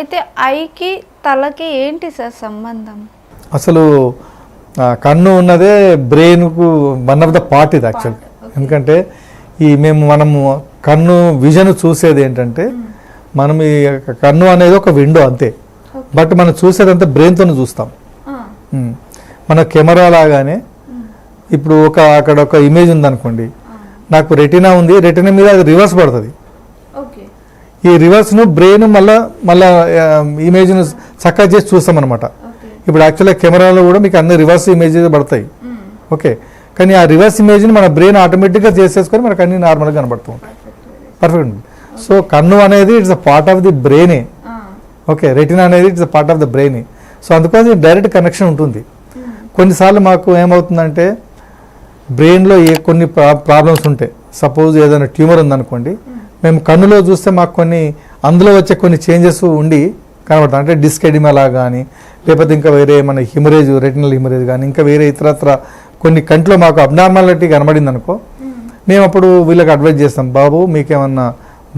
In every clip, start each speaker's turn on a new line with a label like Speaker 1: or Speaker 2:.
Speaker 1: అయితే ఐకి తలకి ఏంటి సార్ సంబంధం?
Speaker 2: అసలు కన్ను ఉన్నదే బ్రెయిన్కు వన్ ఆఫ్ ద పార్ట్ ఇది యాక్చువల్ ఎందుకంటే ఈ మేము మనము కన్ను విజన్ చూసేది ఏంటంటే మనం ఈ కన్ను అనేది ఒక విండో అంతే. బట్ మనం చూసేదంతా బ్రెయిన్తోనే చూస్తాం. మన కెమెరా లాగానే ఇప్పుడు ఒక అక్కడ ఒక ఇమేజ్ ఉందనుకోండి నాకు రెటినా ఉంది రెటినా మీద అది రివర్స్ పడుతుంది. ఈ రివర్స్ను బ్రెయిన్ మళ్ళా మళ్ళా ఇమేజ్ను చక్కగా చేసి చూస్తాం అనమాట ఇప్పుడు యాక్చువల్గా కెమెరాలో కూడా మీకు అన్ని రివర్స్ ఇమేజెస్ పడతాయి. ఓకే. కానీ ఆ రివర్స్ ఇమేజ్ని మన బ్రెయిన్ ఆటోమేటిక్గా చేసేసుకొని మనకు అన్ని నార్మల్గా కనబడుతూ ఉంటాయి. పర్ఫెక్ట్ సో కన్ను అనేది it's a part of the బ్రెయినే okay. Retina అనేది it's a part of the brain so అందుకోసం డైరెక్ట్ కనెక్షన్ ఉంటుంది. కొన్నిసార్లు మాకు ఏమవుతుందంటే బ్రెయిన్లో ఏ కొన్ని ప్రాబ్లమ్స్ ఉంటాయి సపోజ్ ఏదైనా ట్యూమర్ ఉందనుకోండి మేము కన్నులో చూస్తే మాకు కొన్ని అందులో వచ్చే కొన్ని చేంజెస్ ఉండి కనబడతాయి. అంటే డిస్క్ ఎడిమలా కానీ లేకపోతే ఇంకా వేరే మన హిమరేజ్ రెటినల్ హిమరేజ్ కానీ ఇంకా వేరే ఇతరత్ర కొన్ని కంట్లో మాకు అబ్నార్మాలిటీ కనబడింది అనుకో మేము అప్పుడు వీళ్ళకి అడ్వైజ్ చేస్తాం బాబు మీకేమన్నా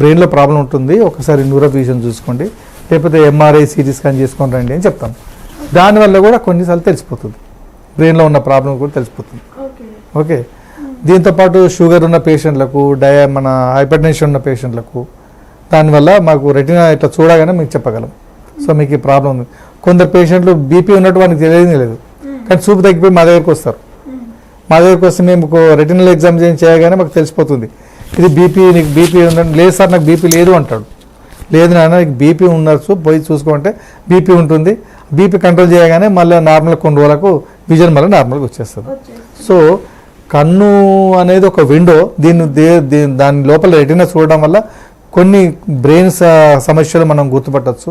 Speaker 2: బ్రెయిన్లో ప్రాబ్లం ఉంటుంది ఒకసారి న్యూరోఫిజిషన్ చూసుకోండి లేకపోతే ఎంఆర్ఐ సిటీ స్కాన్ చేసుకొని రండి అని చెప్తాం. దానివల్ల కూడా కొన్నిసార్లు తెలిసిపోతుంది. బ్రెయిన్లో ఉన్న ప్రాబ్లం కూడా తెలిసిపోతుంది. ఓకే దీంతోపాటు షుగర్ ఉన్న పేషెంట్లకు డయ మన హైపర్ టెన్షన్ ఉన్న పేషెంట్లకు దానివల్ల మాకు రెటినా ఇట్లా చూడగానే మీకు చెప్పగలం. సో మీకు ఈ ప్రాబ్లం ఉంది. కొందరు పేషెంట్లు బీపీ ఉన్నట్టు వానికి తెలియదు లేదు. కానీ చూపు తగ్గిపోయి మా దగ్గరికి వస్తారు. మా దగ్గరికి వస్తే మేము రెటినల్ ఎగ్జామినేషన్ చేయగానే మాకు తెలిసిపోతుంది. ఇది బీపీ నీకు బీపీ ఉందంటే లేదు సార్ నాకు బీపీ లేదు అంటాడు. లేదు నాన్న నీకు బీపీ ఉండొచ్చు పోయి చూసుకోమంటే బీపీ ఉంటుంది. బీపీ కంట్రోల్ చేయగానే మళ్ళీ నార్మల్ కొన్ని రోజులకు విజన్ మళ్ళీ నార్మల్గా వచ్చేస్తుంది. సో కన్ను అనేది ఒక విండో దీన్ని దాని లోపల రెటినా చూడడం వల్ల కొన్ని బ్రెయిన్ సమస్యలు మనం గుర్తుపట్టచ్చు.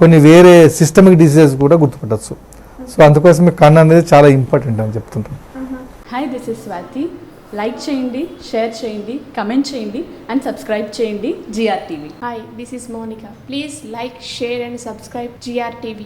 Speaker 2: కొన్ని వేరే సిస్టమిక్ డిసీజెస్ కూడా గుర్తుపట్టచ్చు. సో అందుకోసమే కన్ను అనేది చాలా ఇంపార్టెంట్ అని చెప్తుంటాం
Speaker 3: hi this is Swathi like చేయండి షేర్ చేయండి కమెంట్ చేయండి అండ్ సబ్స్క్రైబ్ చేయండి GR TV
Speaker 4: Hi, this is Monica. Please like, share, and subscribe GRTV.